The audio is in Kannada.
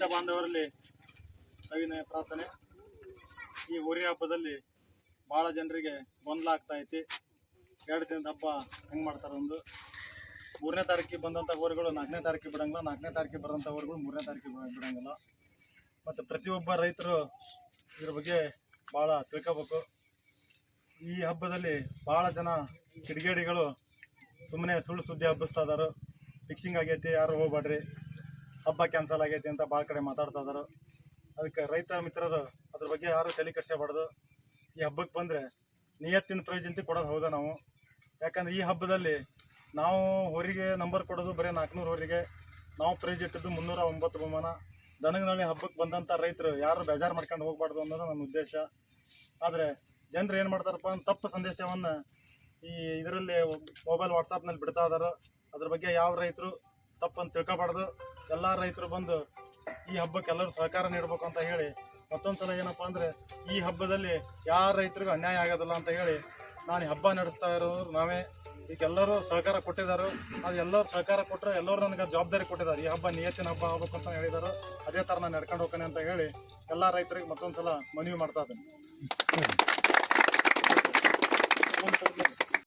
ರೈತ ಬಾಂಧವರಲ್ಲಿ ಸವಿನಯ ಪ್ರಾರ್ಥನೆ. ಈ ಹೋರಿ ಹಬ್ಬದಲ್ಲಿ ಭಾಳ ಜನರಿಗೆ ಗೊಂದಲ ಆಗ್ತಾ ಐತಿ. ಎರಡು ದಿನದ ಹಬ್ಬ ಹೆಂಗೆ ಮಾಡ್ತಾರೆ ಒಂದು? ಮೂರನೇ ತಾರೀಕಿಗೆ ಬಂದಂಥ ಊರುಗಳು ನಾಲ್ಕನೇ ತಾರೀಕಿಗೆ ಬಿಡಂಗಿಲ್ಲ. ನಾಲ್ಕನೇ ತಾರೀಕಿಗೆ ಬರೋಂಥ ಊರುಗಳು ಮೂರನೇ ತಾರೀಕಿಗೆ ಬಿಡೋಂಗಿಲ್ಲ ಬಿಡಂಗಿಲ್ಲ. ಮತ್ತು ಪ್ರತಿಯೊಬ್ಬ ರೈತರು ಇದ್ರ ಬಗ್ಗೆ ಭಾಳ ತಿಳ್ಕೋಬೇಕು. ಈ ಹಬ್ಬದಲ್ಲಿ ಭಾಳ ಜನ ಕಿಡಿಗೇಡಿಗಳು ಸುಮ್ಮನೆ ಸುಳ್ಳು ಸುದ್ದಿ ಹಬ್ಬಿಸ್ತಾ ಇದ್ದಾರೆ ಫಿಕ್ಸಿಂಗ್ ಆಗೈತಿ, ಯಾರು ಹೋಗ್ಬೇಡ್ರಿ ಹಬ್ಬ ಕ್ಯಾನ್ಸಲ್ ಆಗೈತಿ ಅಂತ ಭಾಳ ಕಡೆ ಮಾತಾಡ್ತಾ ಇದಾರೆ. ಅದಕ್ಕೆ ರೈತ ಮಿತ್ರರು ಅದ್ರ ಬಗ್ಗೆ ಯಾರು ತಲೆ ಕೆಡಿಸ್ಕೋಬಾರ್ದು. ಈ ಹಬ್ಬಕ್ಕೆ ಬಂದರೆ ನಿಯತ್ತಿನ ಪ್ರೈಜ್ ಅಂತ ಕೊಡೋದು ಹೌದಾ ನಾವು? ಯಾಕಂದ್ರೆ ಈ ಹಬ್ಬದಲ್ಲಿ ನಾವು ಹೊರಿಗೆ ನಂಬರ್ ಕೊಡೋದು ಬರೀ ನಾಲ್ಕುನೂರು ಹೊರಿಗೆ. ನಾವು ಪ್ರೈಜ್ ಇಟ್ಟಿದ್ದು ಮುನ್ನೂರ ಒಂಬತ್ತು ಬಹುಮಾನ. ದನಗನಹಳ್ಳಿ ಹಬ್ಬಕ್ಕೆ ಬಂದಂಥ ರೈತರು ಯಾರು ಬೇಜಾರು ಮಾಡ್ಕೊಂಡು ಹೋಗ್ಬಾರ್ದು ಅನ್ನೋದು ನನ್ನ ಉದ್ದೇಶ. ಆದರೆ ಜನರು ಏನು ಮಾಡ್ತಾರಪ್ಪ ಅಂತ ತಪ್ಪು ಸಂದೇಶವನ್ನು ಈ ಇದರಲ್ಲಿ ಮೊಬೈಲ್ ವಾಟ್ಸಪ್ನಲ್ಲಿ ಬಿಡ್ತಾ ಇದಾರೆ. ಅದ್ರ ಬಗ್ಗೆ ಯಾವ ರೈತರು ತಪ್ಪಂತ ತಿಳ್ಕೊಬಾರ್ದು. ಎಲ್ಲ ರೈತರು ಬಂದು ಈ ಹಬ್ಬಕ್ಕೆ ಎಲ್ಲರೂ ಸಹಕಾರ ನೀಡಬೇಕು ಅಂತ ಹೇಳಿ ಮತ್ತೊಂದು ಸಲ ಏನಪ್ಪ ಅಂದರೆ ಈ ಹಬ್ಬದಲ್ಲಿ ಯಾರ ರೈತರಿಗೂ ಅನ್ಯಾಯ ಆಗೋದಿಲ್ಲ ಅಂತ ಹೇಳಿ ನಾನು ಈ ಹಬ್ಬ ನಡೆಸ್ತಾ ಇರೋರು ನಾವೇ. ಈಗ ಎಲ್ಲರೂ ಸಹಕಾರ ಕೊಟ್ಟಿದ್ದಾರೆ. ಅದು ಎಲ್ಲರೂ ಸಹಕಾರ ಕೊಟ್ಟರೆ ಎಲ್ಲರೂ ನನಗೆ ಜವಾಬ್ದಾರಿ ಕೊಟ್ಟಿದ್ದಾರೆ. ಈ ಹಬ್ಬ ನಿಯತ್ತಿನ ಹಬ್ಬ ಆಗಬೇಕು ಅಂತ ಹೇಳಿದ್ದಾರೆ. ಅದೇ ಥರ ನಾನು ನಡ್ಕೊಂಡು ಹೋಗ್ತೇನೆ ಅಂತ ಹೇಳಿ ಎಲ್ಲ ರೈತರಿಗೆ ಮತ್ತೊಂದು ಸಲ ಮನವಿ ಮಾಡ್ತಾ ಇದ್ದೀನಿ.